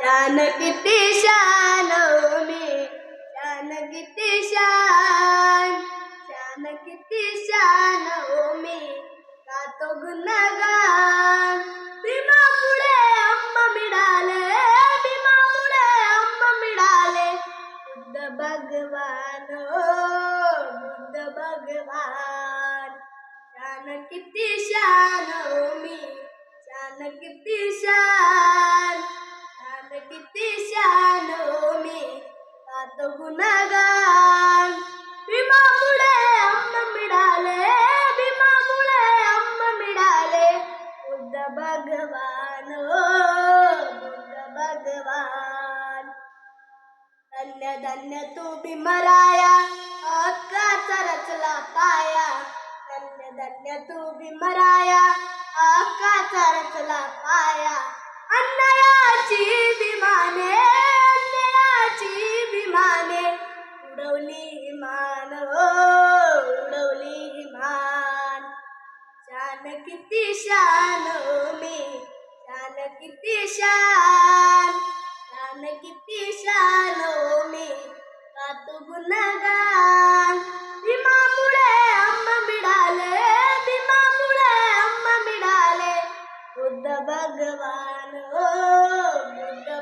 शान किती शान मी शान किती शान शान किती शान हो का गातो गुणगान भीमामुळे अम्मा मिळाले भीमामुळे अम्मा मिळाले बुद्ध भगवान बुद्ध भगवान शान किती शान मी शान किती शान शान किती शान हो मी गातो गुणगान. भीमामुळे अम्म मिळाले भीमामुळे अम्म मिळाले. बुद्ध भगवान हो बुद्ध भगवान. धन्य धन्य तू भीमराया हक्काचा रचला पाया. धन्य धन्य तू भीमराया हक्काचा रचला पाया. अन्नयाची विमाने अन्नयाची विमाने. उडवली मान उडवली मान शान किती शान हो मी शान किती शान. शान किती शान हो मी. का तू गुण बुद्ध भगवान ओ बुद्ध